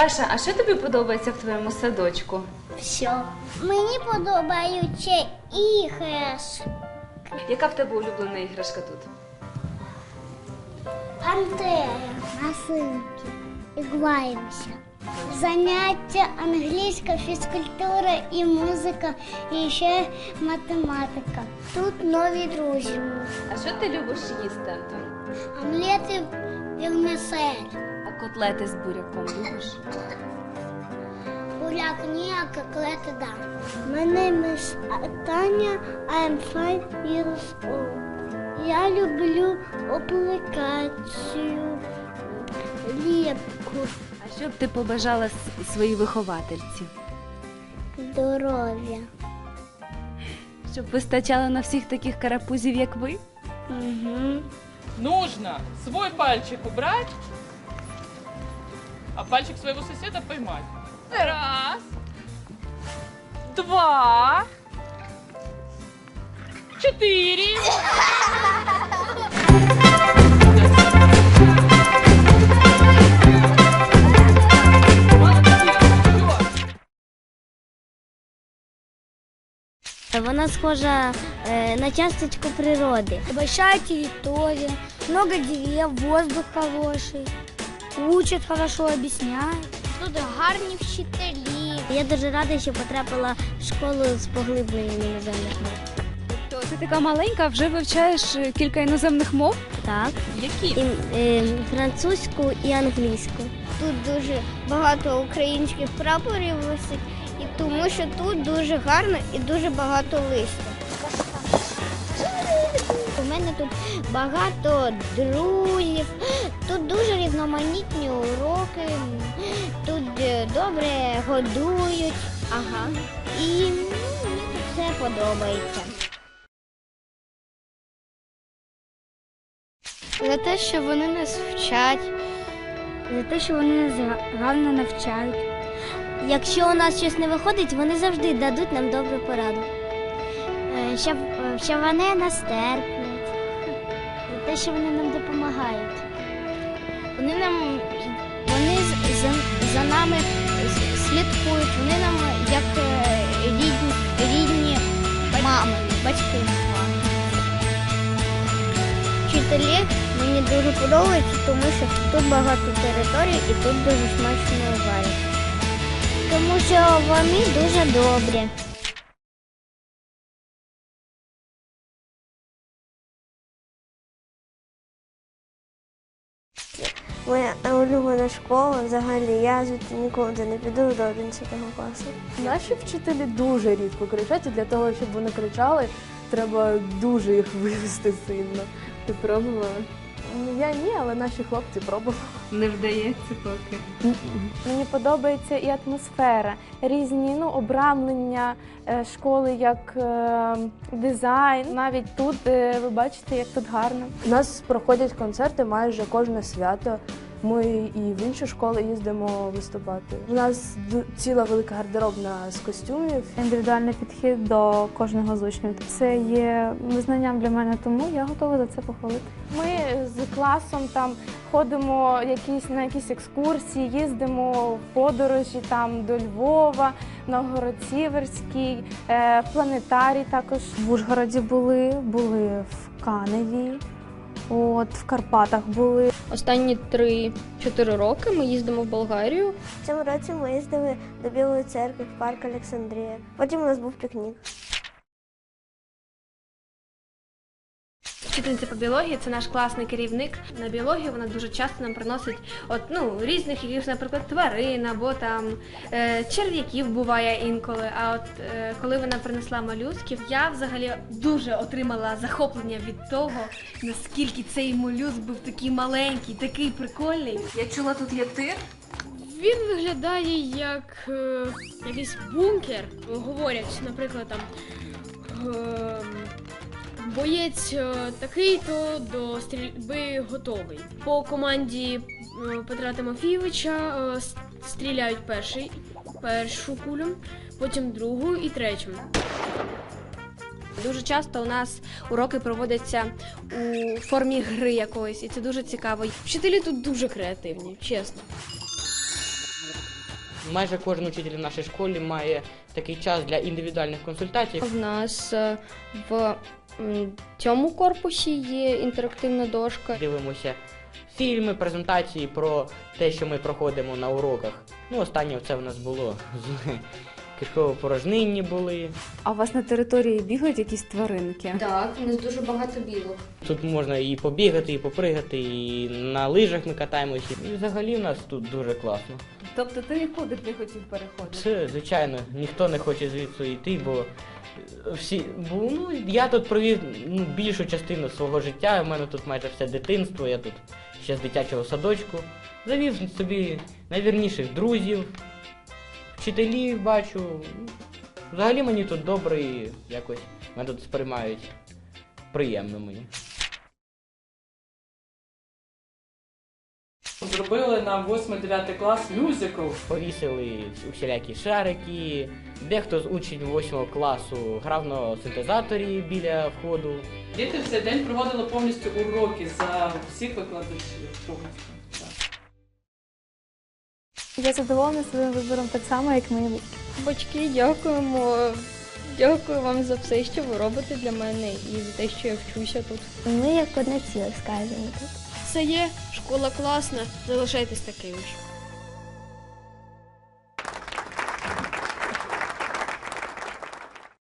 Паша, а що тобі подобається в твоєму садочку? Все. Мені подобаються іграшки. Яка в тебе улюблена іграшка тут? Пантера. Машинки. І граємося. Заняття англійська, фізкультура і музика, і ще математика. Тут нові друзі. А що ти любиш їсти, Антон? Омлети. А котлети з буряком любиш? Буряк ні, а котлети да. My name is Таня, I'm five years old. Я люблю аплікацію, лепку, А що б ти побажала с- своїй виховательці? здоров'я. Щоб вистачало на всіх таких карапузів, як ви? Угу. Нужно свой пальчик убрать, а пальчик своего соседа поймать. Раз, два, четыре. Вона схожа на часточку природи. Большая территория, много дерев, воздух хороший, учат хорошо, объясняют. Тут гарні вчителі. Я дуже рада, що потрапила в школу з поглибленням іноземних мов. То ти така маленька, вже вивчаєш е, кілька іноземних мов? Так, Які? і, е, французьку і англійську. Тут дуже багато українських прапорів висить, і тому що тут дуже гарно і дуже багато листя. У мене тут багато друзів, тут дуже різноманітні уроки, тут е, добре годують. Ага. І ну, мені тут все подобається. За те, що вони нас вчать, за те, що вони нас гарно навчають. Якщо у нас щось не виходить, вони завжди дадуть нам добру пораду. Що, що вони нас терплять, за те, що вони нам допомагають. Вони нам вони за, за нами слідкують, вони нам як е, рідні, рідні мами, батьки. Вчителі мені дуже подобаються, тому що тут багато територій і тут дуже смачно варять. Тому що вони дуже добрі. Моя улюблена школа взагалі. Я звідти нікуди не піду до 11 класу. Наші вчителі дуже рідко кричать, і для того, щоб вони кричали, треба дуже їх вивести сильно. Ти пробувала? Я ні, але наші хлопці пробували. Не вдається поки. Мені подобається і атмосфера, різні ну, обрамлення е, школи, як е, дизайн. Навіть тут е, ви бачите, як тут гарно. У нас проходять концерти майже кожне свято. Ми і в інші школи їздимо виступати. У нас ціла велика гардеробна з костюмів. індивідуальний підхід до кожного з учнів. Це є визнанням для мене, тому я готова за це похвалити. Ми з класом там ходимо якісь на якісь екскурсії, їздимо в подорожі там до Львова, Новгород-Сіверський, е, планетарій також. В Ужгороді були, були в Каневі, от в Карпатах були. Останні 3-4 роки ми їздимо в Болгарію. В цьому році ми їздили до Білої церкви в парк Олександрія. Потім у нас був пікнік. Вчительниця по біології це наш класний керівник. На біологію вона дуже часто нам приносить от, ну, різних якихось, наприклад, тварин або там е, черв'яків буває інколи. А от е, коли вона принесла молюсків, я взагалі дуже отримала захоплення від того, наскільки цей молюск був такий маленький, такий прикольний. Я чула, тут є тир. Він виглядає як е, якийсь бункер. Говорять, наприклад, там е, боєць е, такий-то до стрільби готовий. По команді е, Петра Тимофійовича е, стріляють перший, першу кулю, потім другу і третю. Дуже часто у нас уроки проводяться у формі гри якоїсь, і це дуже цікаво. Вчителі тут дуже креативні, чесно. Майже кожен учитель в нашій школі має такий час для індивідуальних консультацій. В нас е, в цьому корпусі є інтерактивна дошка. Дивимося фільми, презентації про те, що ми проходимо на уроках. Ну, останнє це в нас було з кишково-порожнинні були. А у вас на території бігають якісь тваринки? Так, у нас дуже багато білок. Тут можна і побігати, і попригати, і на лижах ми катаємося. І взагалі в нас тут дуже класно. Тобто ти нікуди не хотів переходити? Це, звичайно, ніхто не хоче звідси йти, бо е, всі. Бо ну, я тут провів ну, більшу частину свого життя. У мене тут майже все дитинство, я тут ще з дитячого садочку. Завів собі найвірніших друзів, вчителів бачу. Взагалі мені тут добре і якось мене тут сприймають приємно мені. Зробили на 8-9 клас мюзикл. Повісили усілякі шарики. Дехто з учнів 8 класу грав на синтезаторі біля входу. Діти в цей день проводили повністю уроки за всіх викладачів. повністю. Я задоволена своїм вибором так само, як мої батьки. Батьки, дякуємо. Дякую вам за все, що ви робите для мене і за те, що я вчуся тут. Ми як одне ціле скажемо тут. Це є школа класна, залишайтесь такими ж.